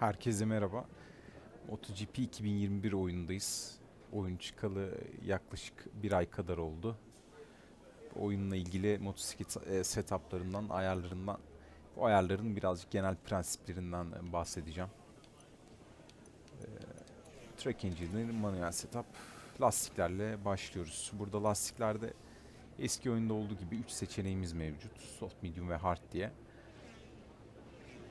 Herkese merhaba. MotoGP 2021 oyundayız. Oyun çıkalı yaklaşık bir ay kadar oldu. Oyunla ilgili motosiklet e, setuplarından, ayarlarından, bu ayarların birazcık genel prensiplerinden e, bahsedeceğim. E, Track Engine'in manuel setup. Lastiklerle başlıyoruz. Burada lastiklerde eski oyunda olduğu gibi 3 seçeneğimiz mevcut. Soft, medium ve hard diye.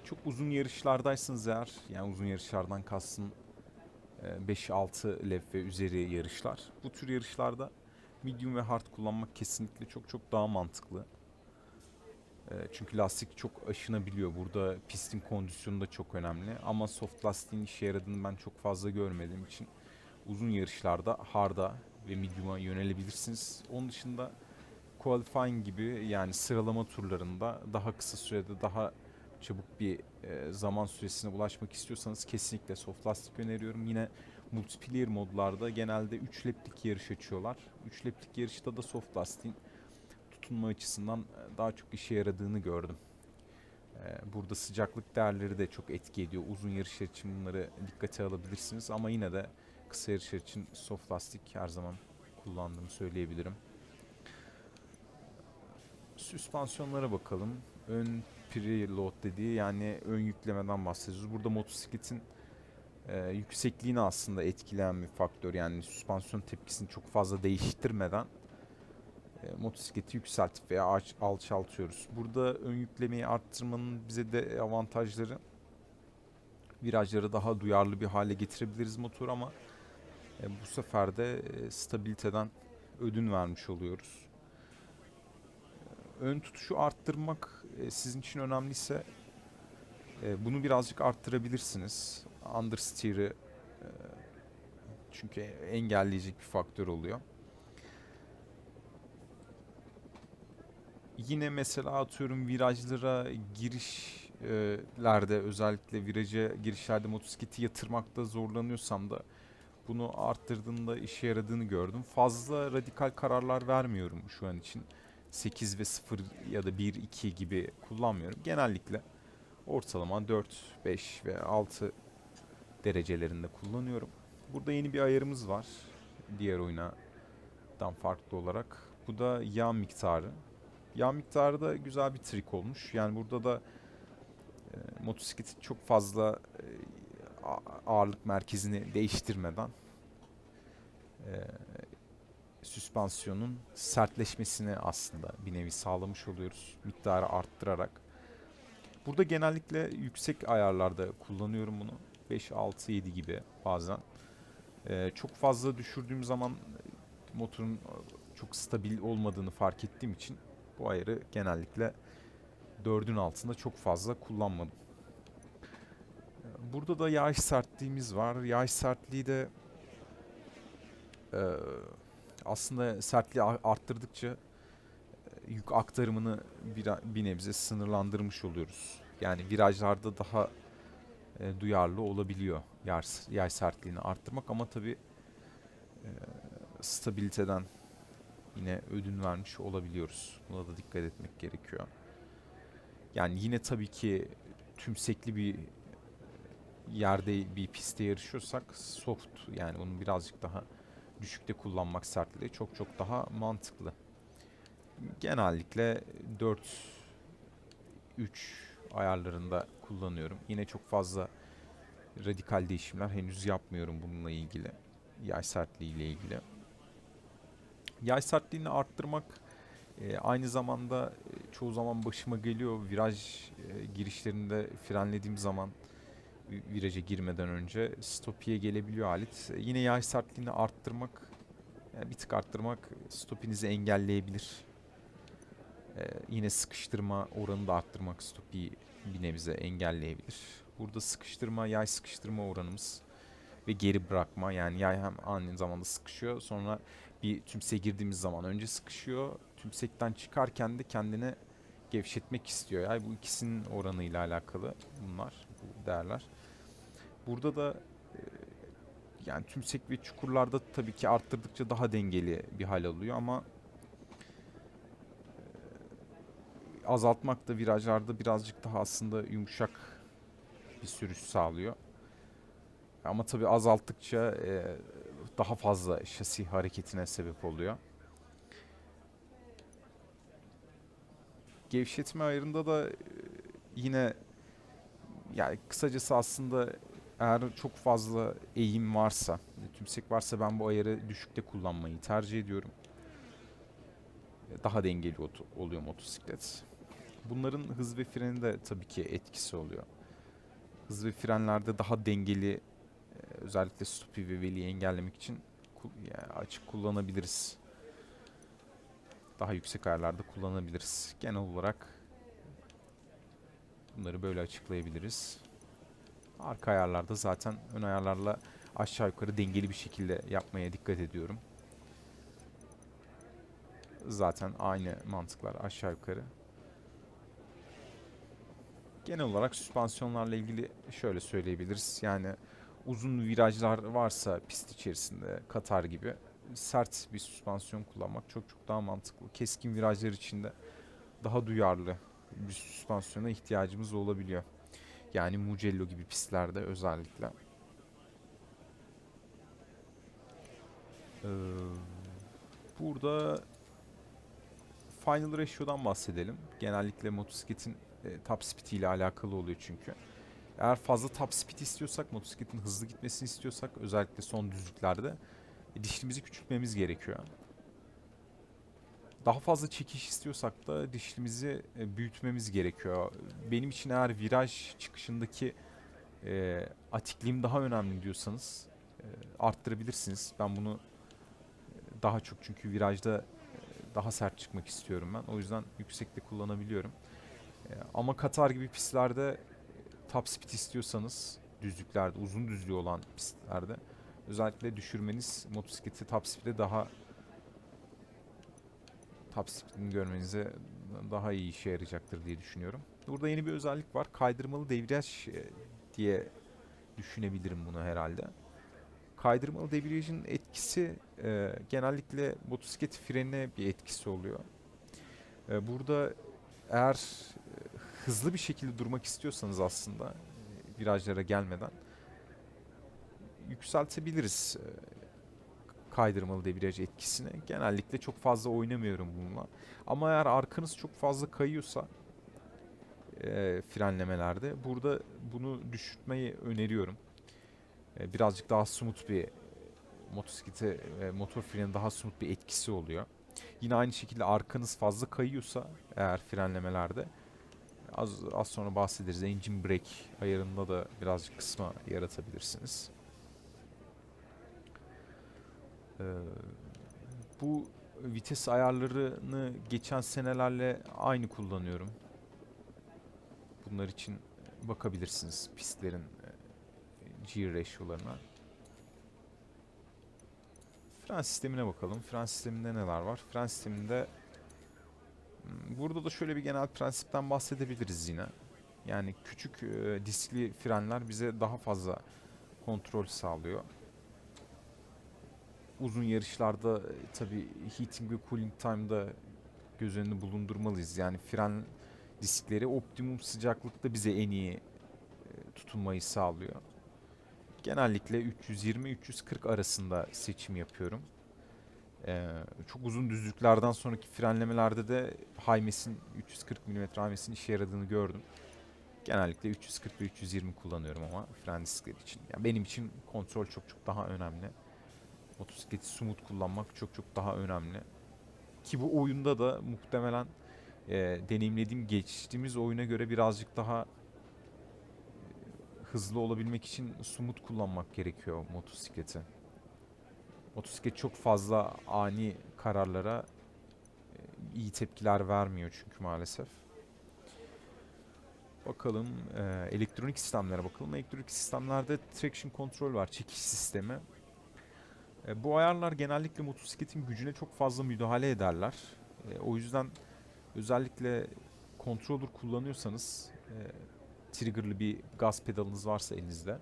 Çok uzun yarışlardaysanız eğer, yani uzun yarışlardan kastım e, 5-6 lev ve üzeri yarışlar. Bu tür yarışlarda medium ve hard kullanmak kesinlikle çok çok daha mantıklı. E, Çünkü lastik çok aşınabiliyor. Burada pistin kondisyonu da çok önemli. Ama soft lastiğin işe yaradığını ben çok fazla görmediğim için uzun yarışlarda hard'a ve medium'a yönelebilirsiniz. Onun dışında qualifying gibi yani sıralama turlarında daha kısa sürede daha çabuk bir e, zaman süresine ulaşmak istiyorsanız kesinlikle soft lastik öneriyorum. Yine multiplayer modlarda genelde 3 leplik yarış açıyorlar. 3 leplik yarışta da soft lastiğin tutunma açısından e, daha çok işe yaradığını gördüm. E, burada sıcaklık değerleri de çok etki ediyor. Uzun yarışlar için bunları dikkate alabilirsiniz ama yine de kısa yarışlar için soft lastik her zaman kullandığımı söyleyebilirim. Süspansiyonlara bakalım. Ön preload dediği yani ön yüklemeden bahsediyoruz. Burada motosikletin e, yüksekliğini aslında etkileyen bir faktör. Yani süspansiyon tepkisini çok fazla değiştirmeden e, motosikleti yükseltip veya alçaltıyoruz. Burada ön yüklemeyi arttırmanın bize de avantajları virajları daha duyarlı bir hale getirebiliriz motor ama e, bu sefer de e, stabiliteden ödün vermiş oluyoruz ön tutuşu arttırmak e, sizin için önemliyse e, bunu birazcık arttırabilirsiniz. Understeer'ı e, çünkü engelleyecek bir faktör oluyor. Yine mesela atıyorum virajlara girişlerde özellikle viraja girişlerde motosikleti yatırmakta zorlanıyorsam da bunu arttırdığında işe yaradığını gördüm. Fazla radikal kararlar vermiyorum şu an için. 8 ve 0 ya da 1, 2 gibi kullanmıyorum. Genellikle ortalama 4, 5 ve 6 derecelerinde kullanıyorum. Burada yeni bir ayarımız var. Diğer oyundan farklı olarak. Bu da yağ miktarı. Yağ miktarı da güzel bir trik olmuş. Yani burada da e, motosikleti çok fazla e, ağırlık merkezini değiştirmeden e, süspansiyonun sertleşmesini aslında bir nevi sağlamış oluyoruz miktarı arttırarak. Burada genellikle yüksek ayarlarda kullanıyorum bunu. 5, 6, 7 gibi bazen. Ee, çok fazla düşürdüğüm zaman motorun e, çok stabil olmadığını fark ettiğim için bu ayarı genellikle 4'ün altında çok fazla kullanmadım. Burada da yağış sertliğimiz var. Yağış sertliği de e, aslında sertliği arttırdıkça e, yük aktarımını bir, bir nebze sınırlandırmış oluyoruz. Yani virajlarda daha e, duyarlı olabiliyor yay, yay sertliğini arttırmak ama tabi stabiliteden yine ödün vermiş olabiliyoruz. Buna da dikkat etmek gerekiyor. Yani yine tabii ki tümsekli bir yerde bir pistte yarışıyorsak soft yani onun birazcık daha düşükte kullanmak sertliği çok çok daha mantıklı. Genellikle 4 3 ayarlarında kullanıyorum. Yine çok fazla radikal değişimler henüz yapmıyorum bununla ilgili. Yay sertliği ile ilgili. Yay sertliğini arttırmak e, aynı zamanda e, çoğu zaman başıma geliyor. Viraj e, girişlerinde frenlediğim zaman viraja girmeden önce stopiye gelebiliyor alet. Yine yağ sertliğini arttırmak, yani bir tık arttırmak stopinizi engelleyebilir. E, yine sıkıştırma oranını da arttırmak stopiyi bir nebze engelleyebilir. Burada sıkıştırma, yay sıkıştırma oranımız ve geri bırakma yani yay hem aynı zamanda sıkışıyor sonra bir tümseye girdiğimiz zaman önce sıkışıyor. Tümsekten çıkarken de kendini gevşetmek istiyor. Yani bu ikisinin oranıyla alakalı bunlar, bu değerler. Burada da yani tümsek ve çukurlarda tabii ki arttırdıkça daha dengeli bir hal alıyor ama azaltmak da virajlarda birazcık daha aslında yumuşak bir sürüş sağlıyor. Ama tabii azalttıkça daha fazla şasi hareketine sebep oluyor. Gevşetme ayarında da yine yani kısacası aslında eğer çok fazla eğim varsa, tümsek varsa ben bu ayarı düşükte kullanmayı tercih ediyorum. Daha dengeli oluyor motosiklet. Bunların hız ve freni de tabii ki etkisi oluyor. Hız ve frenlerde daha dengeli e, özellikle stopi ve veliyi engellemek için açık kullanabiliriz. Daha yüksek ayarlarda kullanabiliriz. Genel olarak bunları böyle açıklayabiliriz. Arka ayarlarda zaten ön ayarlarla aşağı yukarı dengeli bir şekilde yapmaya dikkat ediyorum. Zaten aynı mantıklar aşağı yukarı. Genel olarak süspansiyonlarla ilgili şöyle söyleyebiliriz. Yani uzun virajlar varsa pist içerisinde Katar gibi sert bir süspansiyon kullanmak çok çok daha mantıklı. Keskin virajlar içinde daha duyarlı bir süspansiyona ihtiyacımız olabiliyor. Yani Mugello gibi pistlerde özellikle. Ee, burada Final Ratio'dan bahsedelim. Genellikle motosikletin e, top speed ile alakalı oluyor çünkü. Eğer fazla top speed istiyorsak, motosikletin hızlı gitmesini istiyorsak özellikle son düzlüklerde e, dişlimizi küçültmemiz gerekiyor. Daha fazla çekiş istiyorsak da dişlimizi e, büyütmemiz gerekiyor. Benim için eğer viraj çıkışındaki e, atikliğim daha önemli diyorsanız e, arttırabilirsiniz. Ben bunu e, daha çok çünkü virajda e, daha sert çıkmak istiyorum ben. O yüzden yüksekte kullanabiliyorum. Ama Katar gibi pistlerde top speed istiyorsanız düzlüklerde, uzun düzlüğü olan pistlerde özellikle düşürmeniz motosikleti top speed'e daha speed'ini görmenize daha iyi işe yarayacaktır diye düşünüyorum. Burada yeni bir özellik var. Kaydırmalı debriyaj e, diye düşünebilirim bunu herhalde. Kaydırmalı debriyajın etkisi e, genellikle motosiklet frenine bir etkisi oluyor. E, burada eğer e, hızlı bir şekilde durmak istiyorsanız aslında e, virajlara gelmeden yükseltebiliriz e, kaydırmalı debriyaj etkisini. Genellikle çok fazla oynamıyorum bununla. Ama eğer arkanız çok fazla kayıyorsa e, frenlemelerde burada bunu düşürtmeyi öneriyorum. E, birazcık daha smooth bir motosiklete e, motor freni daha smooth bir etkisi oluyor. Yine aynı şekilde arkanız fazla kayıyorsa eğer frenlemelerde az az sonra bahsederiz. Engine brake ayarında da birazcık kısma yaratabilirsiniz. Ee, bu vites ayarlarını geçen senelerle aynı kullanıyorum. Bunlar için bakabilirsiniz pistlerin e, G ratio'larına. Fren sistemine bakalım. Fren sisteminde neler var? Fren sisteminde hmm, burada da şöyle bir genel prensipten bahsedebiliriz yine. Yani küçük e, diskli frenler bize daha fazla kontrol sağlıyor. Uzun yarışlarda e, tabii heating ve cooling time'da göz önünde bulundurmalıyız. Yani fren diskleri optimum sıcaklıkta bize en iyi e, tutunmayı sağlıyor. Genellikle 320-340 arasında seçim yapıyorum. Ee, çok uzun düzlüklerden sonraki frenlemelerde de Haymes'in 340 mm Haymes'in işe yaradığını gördüm. Genellikle 340 ve 320 kullanıyorum ama fren diskleri için. Yani benim için kontrol çok çok daha önemli. Motosikleti smooth kullanmak çok çok daha önemli. Ki bu oyunda da muhtemelen e, deneyimlediğim geçtiğimiz oyuna göre birazcık daha hızlı olabilmek için smooth kullanmak gerekiyor motosikleti. Motosiklet çok fazla ani kararlara e, iyi tepkiler vermiyor çünkü maalesef. Bakalım e, elektronik sistemlere bakalım. Elektronik sistemlerde traction control var, çekiş sistemi. E, bu ayarlar genellikle motosikletin gücüne çok fazla müdahale ederler. E, o yüzden özellikle controller kullanıyorsanız e, triggerlı bir gaz pedalınız varsa elinizde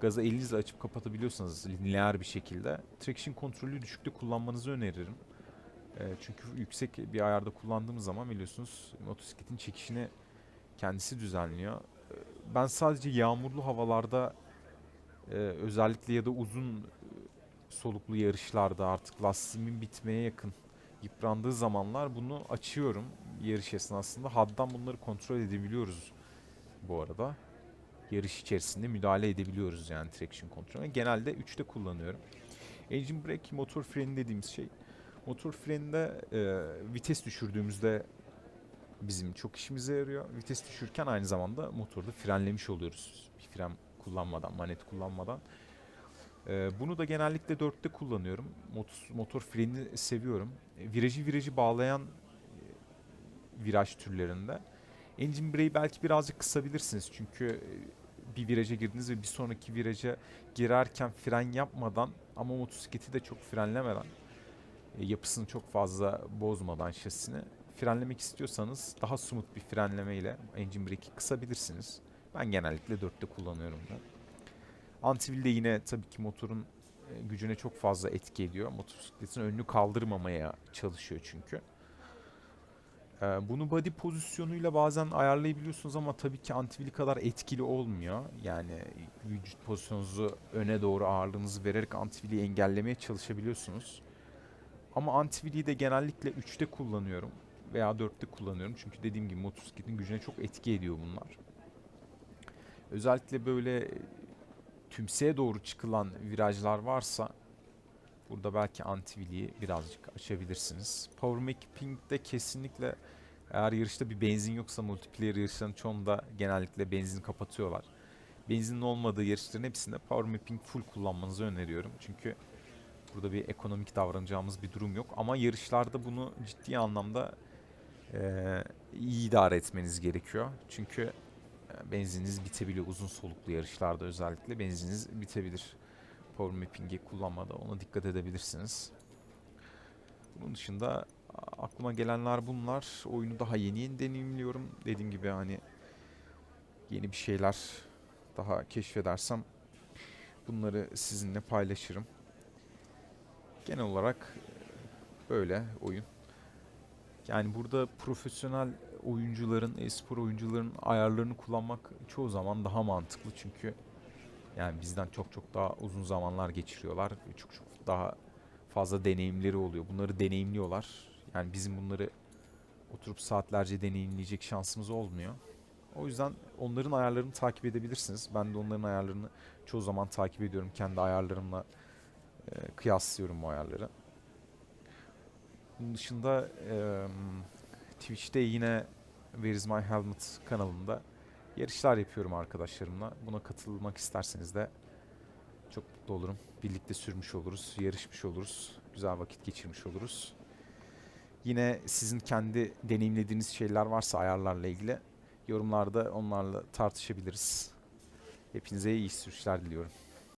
gazı elinizle açıp kapatabiliyorsanız lineer bir şekilde traction kontrolü düşükte kullanmanızı öneririm. E, çünkü yüksek bir ayarda kullandığımız zaman biliyorsunuz motosikletin çekişini kendisi düzenliyor. E, ben sadece yağmurlu havalarda e, özellikle ya da uzun soluklu yarışlarda artık lastiğimin bitmeye yakın yıprandığı zamanlar bunu açıyorum yarış esnasında. Haddan bunları kontrol edebiliyoruz bu arada. Yarış içerisinde müdahale edebiliyoruz yani traction kontrolüne. Genelde 3'te kullanıyorum. Engine brake, motor freni dediğimiz şey. Motor freninde e, vites düşürdüğümüzde bizim çok işimize yarıyor. Vites düşürken aynı zamanda motorda frenlemiş oluyoruz. Bir fren kullanmadan, manet kullanmadan. Ee, bunu da genellikle 4'te kullanıyorum. Motor, motor frenini seviyorum. E, virajı virajı bağlayan e, viraj türlerinde. Engine brake'i belki birazcık kısabilirsiniz. Çünkü e, bir viraja girdiniz ve bir sonraki viraja girerken fren yapmadan ama motosikleti de çok frenlemeden yapısını çok fazla bozmadan şasisini frenlemek istiyorsanız daha smooth bir frenleme ile engine brake'i kısabilirsiniz. Ben genellikle 4'te kullanıyorum bunu. Antivil de yine tabii ki motorun e, gücüne çok fazla etki ediyor. Motosikletin önünü kaldırmamaya çalışıyor çünkü. Ee, Bunu body pozisyonuyla bazen ayarlayabiliyorsunuz ama tabii ki antivili kadar etkili olmuyor. Yani vücut pozisyonunuzu öne doğru ağırlığınızı vererek antiviliyi engellemeye çalışabiliyorsunuz. Ama antiviliyi de genellikle 3'te kullanıyorum veya 4'te kullanıyorum. Çünkü dediğim gibi motosikletin gücüne çok etki ediyor bunlar. Özellikle böyle tümseye doğru çıkılan virajlar varsa burada belki antiviliyi birazcık açabilirsiniz. Power Mapping'de kesinlikle eğer yarışta bir benzin yoksa multiplayer yarışlarının çoğunda genellikle benzin kapatıyorlar. Benzinin olmadığı yarışların hepsinde Power Mapping full kullanmanızı öneriyorum. Çünkü burada bir ekonomik davranacağımız bir durum yok. Ama yarışlarda bunu ciddi anlamda eee, iyi idare etmeniz gerekiyor. Çünkü e, benzininiz bitebiliyor uzun soluklu yarışlarda özellikle benzininiz bitebilir. Power Mapping'i kullanmada ona dikkat edebilirsiniz. Bunun dışında aklıma gelenler bunlar. Oyunu daha yeni yeni deneyimliyorum. Dediğim gibi hani yeni bir şeyler daha keşfedersem bunları sizinle paylaşırım. Genel olarak e, böyle oyun. Yani burada profesyonel oyuncuların, e-spor oyuncuların ayarlarını kullanmak çoğu zaman daha mantıklı çünkü yani bizden çok çok daha uzun zamanlar geçiriyorlar çok çok daha fazla deneyimleri oluyor. Bunları deneyimliyorlar. Yani bizim bunları oturup saatlerce deneyimleyecek şansımız olmuyor. O yüzden onların ayarlarını takip edebilirsiniz. Ben de onların ayarlarını çoğu zaman takip ediyorum. Kendi ayarlarımla e, kıyaslıyorum bu ayarları. Bunun dışında em, Twitch'te yine Where my helmet kanalında yarışlar yapıyorum arkadaşlarımla. Buna katılmak isterseniz de çok mutlu olurum. Birlikte sürmüş oluruz, yarışmış oluruz, güzel vakit geçirmiş oluruz. Yine sizin kendi deneyimlediğiniz şeyler varsa ayarlarla ilgili yorumlarda onlarla tartışabiliriz. Hepinize iyi sürüşler diliyorum.